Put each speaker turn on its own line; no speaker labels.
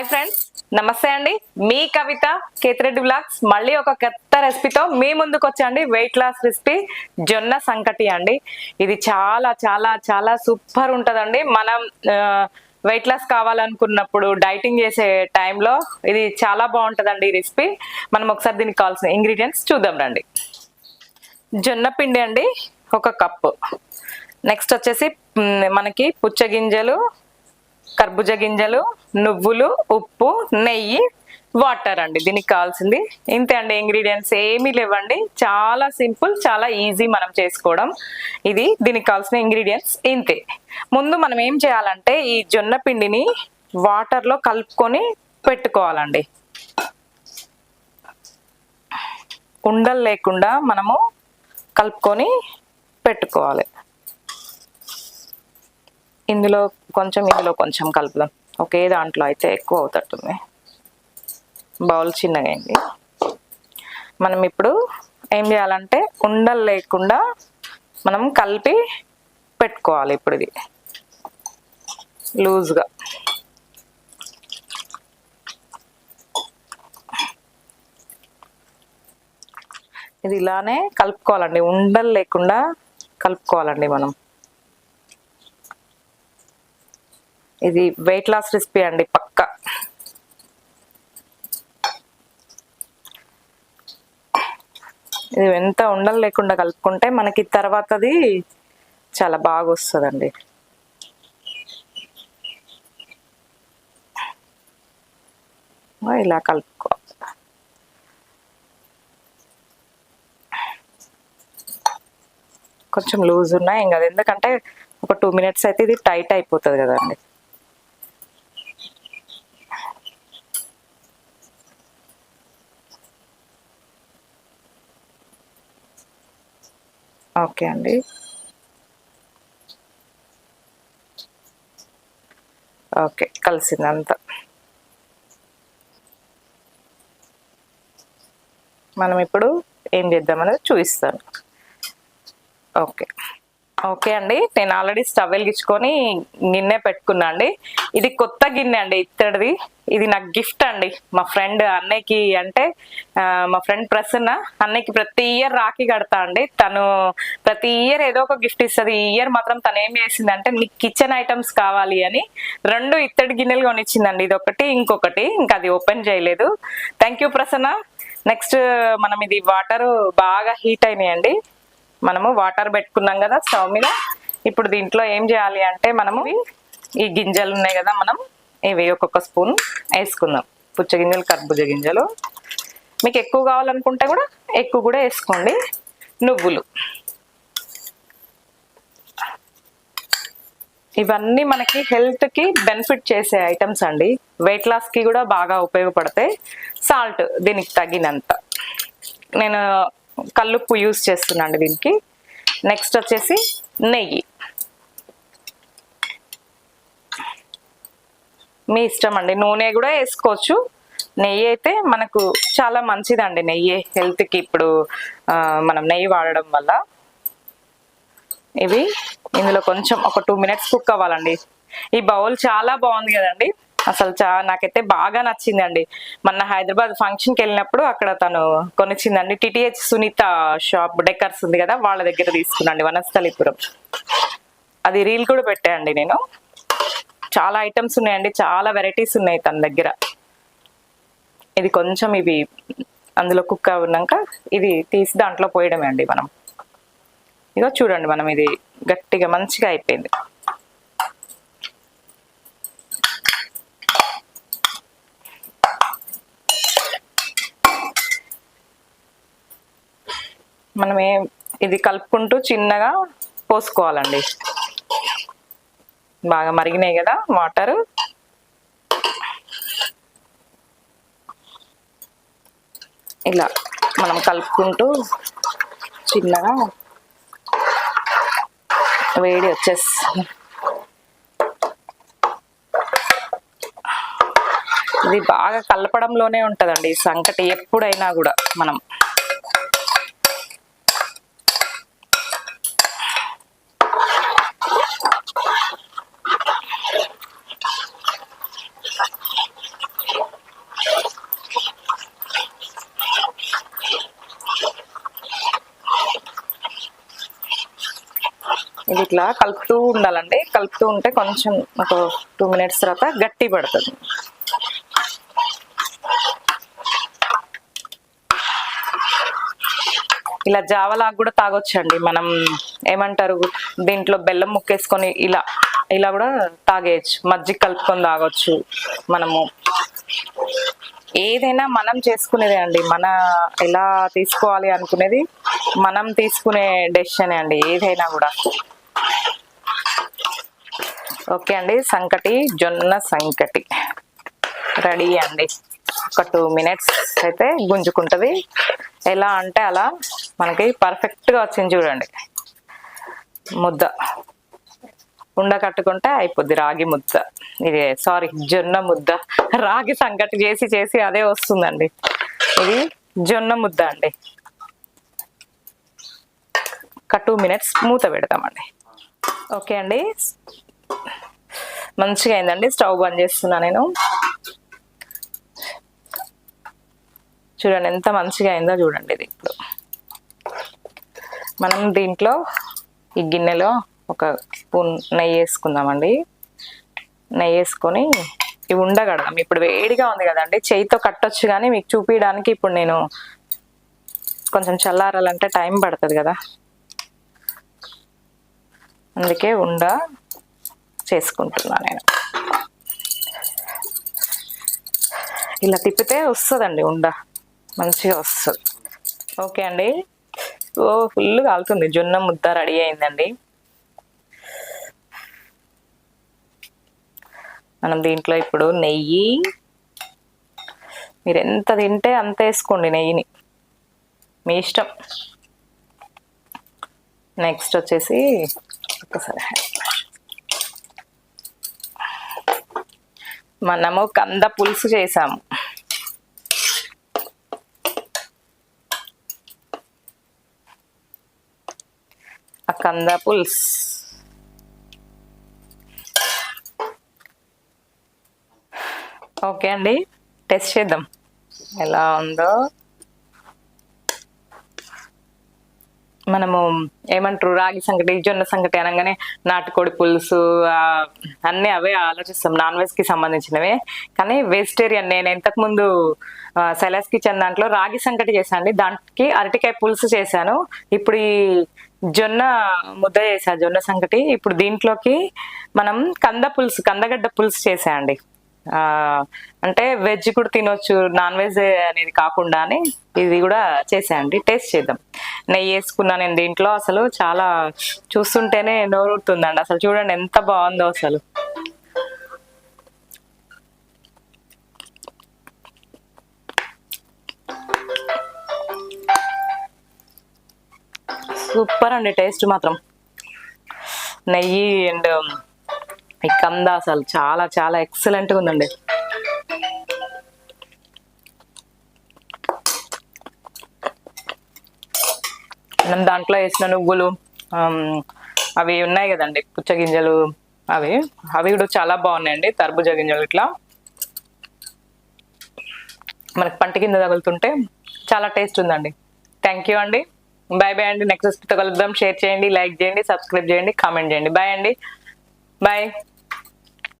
Hi friends namaste అండి. మీ Kavitha Ketireddy blogs. మళ్ళీ ఒక కొత్త రెసిపీతో మీ ముందుకు వచ్చండి వెయిట్ లాస్ రెసిపీ జొన్న సంకటి అండి. ఇది చాలా చాలా చాలా సూపర్ ఉంటుందండి. మనం వెయిట్ లాస్ కావాలనుకున్నప్పుడు డైటింగ్ చేసే టైంలో ఇది చాలా బాగుంటుందండి ఈ రెసిపీ మనం ఒకసారి దీనికి కావాల్సిన ఇంగ్రీడియంట్స్ చూద్దాం రండి. జొన్న పిండి అండి ఒక కప్పు. నెక్స్ట్ వచ్చేసి మనకి పుచ్చగింజలు కర్బూజ గింజలు నువ్వులు ఉప్పు నెయ్యి వాటర్ అండి. దీనికి కావాల్సింది ఇంతే అండి ఇంగ్రీడియంట్స్ ఏమీ లేవండి. చాలా సింపుల్ చాలా ఈజీ మనం చేసుకోవడం. ఇది దీనికి కావాల్సిన ఇంగ్రీడియంట్స్ ఇంతే. ముందు మనం ఏం చేయాలంటే ఈ జొన్న పిండిని వాటర్లో కలుపుకొని పెట్టుకోవాలండి. ఉండలు లేకుండా మనము కలుపుకొని పెట్టుకోవాలి. ఇందులో కొంచెం ఇందులో కొంచెం కలుపుదాం. ఒకే దాంట్లో అయితే ఎక్కువ అవుతట్టుంది. బౌల్ చిన్నగా అయింది. మనం ఇప్పుడు ఏం చేయాలంటే ఉండలు లేకుండా మనం కలిపి పెట్టుకోవాలి ఇప్పుడు ఇది. లూజ్గా. ఇది ఇలానే కలుపుకోవాలండి. ఉండలు లేకుండా కలుపుకోవాలండి మనం. ఇది వెయిట్ లాస్ రెసిపీ అండి పక్క. ఇది ఎంత ఉండలు లేకుండా కలుపుకుంటే మనకి తర్వాతది చాలా బాగా వస్తుందండి ఇలా కలుపుకో. కొంచెం లూజ్ ఉన్నాయి ఇంకా ఎందుకంటే ఒక టూ మినిట్స్ అయితే ఇది టైట్ అయిపోతుంది కదండి. ఓకే అండి. ఓకే కలిసింది అంతా మనం ఇప్పుడు ఏం చేద్దామనేది చూపిస్తాను. ఓకే. ఓకే అండి. నేను ఆల్రెడీ స్టవ్ వెలిగించుకొని గిన్నె పెట్టుకున్నా అండి. ఇది కొత్త గిన్నె అండి ఇత్తడిది. ఇది నాకు గిఫ్ట్ అండి. మా ఫ్రెండ్ అన్నయ్యకి అంటే మా ఫ్రెండ్ ప్రసన్న అన్నయ్యకి ప్రతి ఇయర్ రాఖీ కడతా అండి. తను ప్రతి ఇయర్ ఏదో ఒక గిఫ్ట్ ఇస్తుంది. ఈ ఇయర్ మాత్రం తను ఏం చేసింది అంటే మీకు కిచెన్ ఐటమ్స్ కావాలి అని రెండు ఇత్తడి గిన్నెలు కొనిచ్చిందండి. ఇది ఒకటి ఇంకొకటి. ఇంకా అది ఓపెన్ చేయలేదు. Thank you Prasanna. నెక్స్ట్ మనం ఇది వాటర్ బాగా హీట్ అయినాయండి. మనము వాటర్ పెట్టుకున్నాం కదా స్టవ్ మీద. ఇప్పుడు దీంట్లో ఏం చేయాలి అంటే మనము ఈ గింజలు ఉన్నాయి కదా మనం ఇవి ఒక్కొక్క స్పూన్ వేసుకుందాం. పుచ్చ గింజలు కర్బూజ గింజలు. మీకు ఎక్కువ కావాలనుకుంటే కూడా ఎక్కువ కూడా వేసుకోండి. నువ్వులు. ఇవన్నీ మనకి హెల్త్కి బెనిఫిట్ చేసే ఐటమ్స్ అండి. వెయిట్ లాస్కి కూడా బాగా ఉపయోగపడతాయి. సాల్ట్ దీనికి తగినంత. నేను కల్లుప్పు యూస్ చేస్తున్నాండి దీనికి. నెక్స్ట్ వచ్చేసి నెయ్యి. మీ ఇష్టం అండి. నూనె కూడా వేసుకోవచ్చు. నెయ్యి అయితే మనకు చాలా మంచిదండి నెయ్యి. హెల్త్కి ఇప్పుడు మనం నెయ్యి వాడడం వల్ల. ఇవి ఇందులో కొంచెం ఒక టూ మినిట్స్ కుక్ అవ్వాలండి. ఈ బౌల్ చాలా బాగుంది కదండి. అసలు చా నాకైతే బాగా నచ్చిందండి. మొన్న హైదరాబాద్ ఫంక్షన్కి వెళ్ళినప్పుడు అక్కడ తను కొనిచ్చిందండి. టిటిహెచ్ సునీత షాప్ డెకర్స్ ఉంది కదా వాళ్ళ దగ్గర తీసుకున్నాండి వనస్థలిపురం. అది రీల్ కూడా పెట్టాయండి నేను. చాలా ఐటమ్స్ ఉన్నాయండి చాలా వెరైటీస్ ఉన్నాయి తన దగ్గర. ఇది కొంచెం ఇవి అందులో కుక్ ఉన్నాక ఇది తీసి దాంట్లో పోయడమే అండి మనం. ఇదో చూడండి మనం ఇది గట్టిగా మంచిగా అయిపోయింది. మనం ఏ ఇది కలుపుకుంటూ చిన్నగా పోసుకోవాలండి. బాగా మరిగినాయి కదా వాటర్. ఇలా మనం కలుపుకుంటూ చిన్నగా వేడి వచ్చేస్తుంది. ఇది బాగా కలపడంలోనే ఉంటుందండి ఈ సంకటి ఎప్పుడైనా కూడా మనం. ఇది ఇట్లా కలుపుతూ ఉండాలండి. కలుపుతూ ఉంటే కొంచెం ఒక టూ మినిట్స్ తర్వాత గట్టి పడుతుంది. ఇలా జావలాగా కూడా తాగొచ్చండి. మనం ఏమంటారు? దీంట్లో బెల్లం ముక్కేసుకొని ఇలా ఇలా కూడా తాగేయచ్చు. మజ్జిగ కలుపుకొని తాగొచ్చు మనము. ఏదైనా మనం చేసుకునేదే అండి. మన ఎలా తీసుకోవాలి అనుకునేది మనం తీసుకునే డెసిషన్ అండి. ఏదైనా కూడా. ఓకే అండి సంకటి జొన్న సంకటి. రెడీ అండి. ఒక టూ మినిట్స్ అయితే గుంజుకుంటుంది. ఎలా అంటే అలా మనకి పర్ఫెక్ట్గా వచ్చింది చూడండి. ముద్ద. ఉండ కట్టుకుంటే అయిపోద్ది రాగి ముద్ద. ఇది సారీ జొన్న ముద్ద. రాగి సంకటి చేసి చేసి అదే వస్తుందండి. ఇది జొన్న ముద్ద అండి. ఒక టూ మినిట్స్ మూత పెడతామండి. ఓకే అండి. మంచిగా అయిందండి. స్టవ్ బంద్ చేస్తున్నా నేను. చూడండి ఎంత మంచిగా అయిందో చూడండి ఇది ఇప్పుడు. మనం దీంట్లో ఈ గిన్నెలో ఒక స్పూన్ నెయ్యి వేసుకుందామండి. నెయ్యి వేసుకొని ఇవి ఉండగడదాం. ఇప్పుడు వేడిగా ఉంది కదండి. చేయితో కట్టొచ్చు కానీ మీకు చూపించడానికి ఇప్పుడు నేను కొంచెం చల్లారాలంటే టైం పడుతుంది కదా. అందుకే ఉండ చేసుకుంటున్నా నేను. ఇలా తిప్పితే వస్తుందండి ఉండ. మంచిగా వస్తుంది. ఓకే అండి. ఓ ఫుల్ కాలుతుంది. జొన్న ముద్ద రెడీ అయిందండి. మనం దీంట్లో ఇప్పుడు నెయ్యి మీరు ఎంత తింటే అంత వేసుకోండి నెయ్యిని. మీ ఇష్టం. నెక్స్ట్ వచ్చేసి ఒకసారి మనము కంద పులుసు చేసాము. ఆ కంద పులుసు. ఓకే అండి టెస్ట్ చేద్దాం. ఎలా ఉందో. మనము ఏమంటారు రాగి సంగటి జొన్న సంగటి అనగానే నాటుకోడి పులుసు అన్ని అన్నీ అవే ఆలోచిస్తాం. నాన్ వెజ్కి సంబంధించినవే. కానీ వెజిటేరియన్ నేను ఇంతకు ముందు సెలస్ కిచెన్ దాంట్లో రాగి సంగటి చేశాను దానికి అరటికాయ పులుసు చేశాను. ఇప్పుడు ఈ జొన్న ముద్ద చేసా జొన్న సంగటి ఇప్పుడు దీంట్లోకి మనం కంద పులుసు కందగడ్డ పులుసు చేసా అండి. అంటే వెజ్ కూడా తినొచ్చు నాన్ వెజ్ అనేది కాకుండానే ఇది కూడా చేసేయండి టేస్ట్ చేద్దాం. నెయ్యి వేసుకున్నా నేను దీంట్లో అసలు చాలా చూస్తుంటేనే నోరుతుందండి అసలు చూడండి ఎంత బాగుందో అసలు. సూపర్ అండి టేస్ట్ మాత్రం. నెయ్యి అండ్ ఈ కంద అసలు చాలా చాలా ఎక్సలెంట్గా ఉందండి. మనం దాంట్లో వేసిన నువ్వులు అవి ఉన్నాయి కదండి పుచ్చగింజలు అవి. అవి కూడా చాలా బాగున్నాయండి తర్బుజ గింజలు ఇట్లా. మనకి పంట కింద తగులుతుంటే చాలా టేస్ట్ ఉందండి. థ్యాంక్ యూ అండి. బాయ్ బాయ్ అండి. నెక్స్ట్ కలుద్దాం. షేర్ చేయండి లైక్ చేయండి సబ్స్క్రైబ్ చేయండి కామెంట్ చేయండి. బాయ్ అండి. బాయ్